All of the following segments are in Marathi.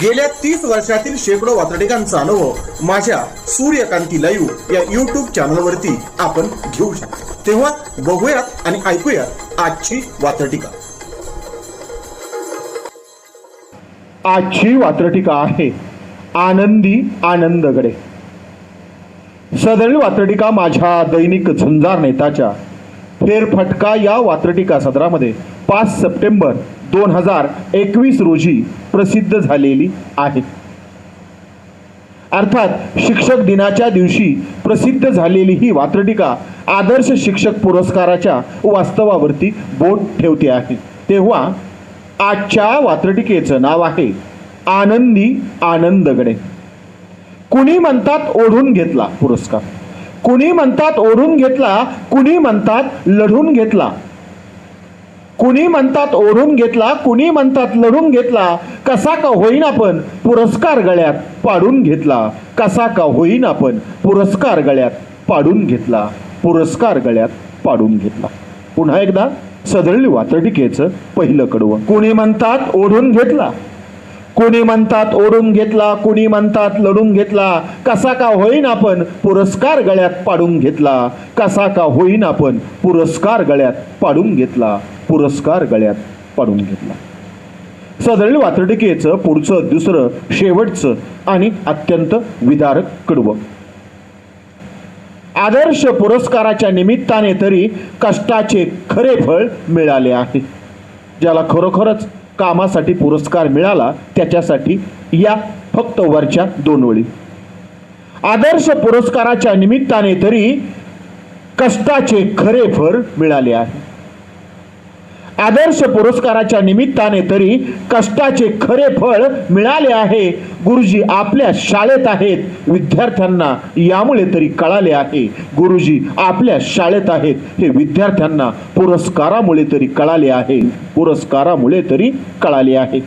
गेल्या तीस वर्षातील शेकडो वातडिकांचा अनुभव माझ्या सूर्यकांती लाईव्ह या युट्यूब चॅनलवरती आपण घेऊ शकतो. तेव्हा बघूयात आणि ऐकूयात आजची वातडिका आजची वात्रटिका आहे आनंदी आनंदगडे. सदरील वात्रटिका माझ्या दैनिक झुंजार नेताच्या. फेरफटका या वात्रटिका सदरामध्ये पाच सप्टेंबर दोन हजार एकवीस रोजी प्रसिद्ध झालेली आहे. अर्थात शिक्षक दिनाच्या दिवशी प्रसिद्ध झालेली ही वात्रटिका आदर्श शिक्षक पुरस्काराच्या वास्तवावरती बोट ठेवते आहे. तेव्हा आजच्या वात्रटिकेचं नाव आहे आनंदी आनंदगडे. कुणी म्हणतात ओढून घेतला पुरस्कार? कुणी म्हणतात ओढून घेतला कुणी म्हणतात लढून घेतला कुणी म्हणतात ओढून घेतला कुणी म्हणतात लढून घेतला कसा का होईना पण पुरस्कार गळ्यात पाडून घेतला. कसा का होईना पण पुरस्कार गळ्यात पाडून घेतला. पुरस्कार गळ्यात पाडून घेतला. पुन्हा एकदा सदळली वातडिकेचं पहिलं कडवं. कुणी म्हणतात ओढून घेतला कोणी म्हणतात ओढून घेतला कोणी म्हणतात लढून घेतला कसा का होईन आपण पुरस्कार गळ्यात पाडून घेतला कसा का होईन आपण पुरस्कार गळ्यात पाडून घेतला पुरस्कार गळ्यात पाडून घेतला. सदरील वातडिकेचं पुढचं दुसरं शेवटचं आणि अत्यंत विदारक कडवं. आदर्श पुरस्काराच्या निमित्ताने तरी कष्टाचे खरे फळ मिळाले आहे. ज्याला खरोखरच कामासाठी पुरस्कार मिळाला त्याच्यासाठी या फक्त वरच्या दोन ओळी. आदर्श पुरस्काराच्या निमित्ताने तरी कष्टाचे खरे फर मिळाले आहे. आदर्श पुरस्काराच्या निमित्ताने तरी कष्टाचे खरे फळ मिळाले आहे. गुरुजी आपल्या शाळेत आहेत. विद्यार्थ्यांना यामुळे तरी कळाले आहे. गुरुजी आपल्या शाळेत आहेत. हे विद्यार्थ्यांना पुरस्कारामुळे तरी कळाले आहे. पुरस्कारामुळे तरी कळाले आहे.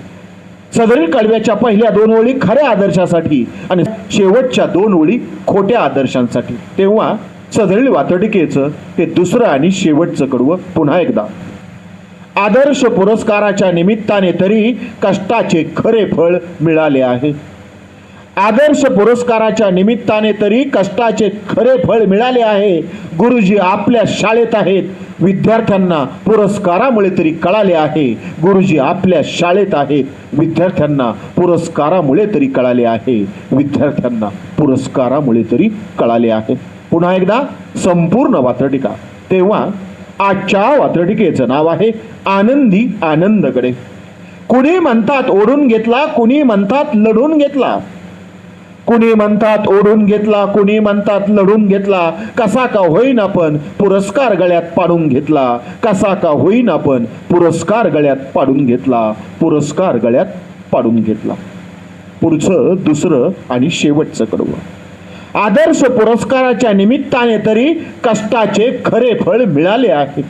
सदरील कडव्याच्या पहिल्या दोन ओळी खऱ्या आदर्शासाठी आणि शेवटच्या दोन ओळी खोट्या आदर्शांसाठी. तेव्हा सदरील वातडिकेचं ते दुसरं आणि शेवटचं कडवं पुन्हा एकदा. आदर्श पुरस्काराच्या निमित्ताने तरी कष्टाचे खरे फळ मिळाले आहे. आदर्श पुरस्काराच्या निमित्ताने तरी कष्टाचे खरे फळ मिळाले आहे. गुरुजी आपल्या शाळेत आहेत. विद्यार्थ्यांना पुरस्कारामुळे तरी कळाले आहे. गुरुजी आपल्या शाळेत आहेत. विद्यार्थ्यांना पुरस्कारामुळे तरी कळाले आहे. विद्यार्थ्यांना पुरस्कारामुळे तरी कळाले आहे. पुन्हा एकदा संपूर्ण वात्रटिका. तेव्हा आजच्या वात्रटिकेचं नाव आहे आनंदी आनंदकडे कुणी म्हणतात ओढून घेतला कुणी म्हणतात लढून घेतला. कुणी म्हणतात ओढून घेतला कुणी म्हणतात लढून घेतला. कसा का होईना पण पुरस्कार गळ्यात पाडून घेतला. कसा का होईना पण पुरस्कार गळ्यात पाडून घेतला. पुरस्कार गळ्यात पाडून घेतला. पुढचं दुसरं आणि शेवटचं कडवं. आदर्श पुरस्काराच्या निमित्ताने तरी कष्टाचे खरे फळ मिळाले आहे.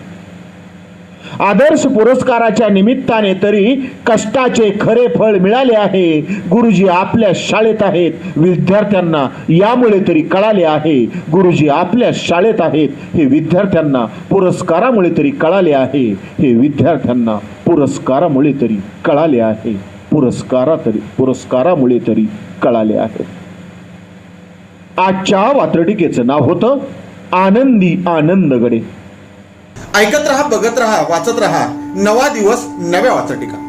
आदर्श पुरस्काराच्या निमित्ताने तरी कष्टाचे खरे फळ मिळाले आहे. गुरुजी आपल्या शाळेत आहेत. विद्यार्थ्यांना यामुळे तरी कळाले आहे. गुरुजी आपल्या शाळेत आहेत. हे विद्यार्थ्यांना पुरस्कारामुळे तरी कळाले आहे. हे विद्यार्थ्यांना पुरस्कारामुळे तरी कळाले आहे. पुरस्कारा तरी पुरस्कारामुळे तरी कळाले आहे. आजच्या वात्रटिकेचं नाव होतं आनंदी आनंदगडे. ऐकत रहा बघत रहा वाचत रहा. नवा दिवस नव्या वाचटिका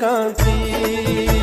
কাঁচি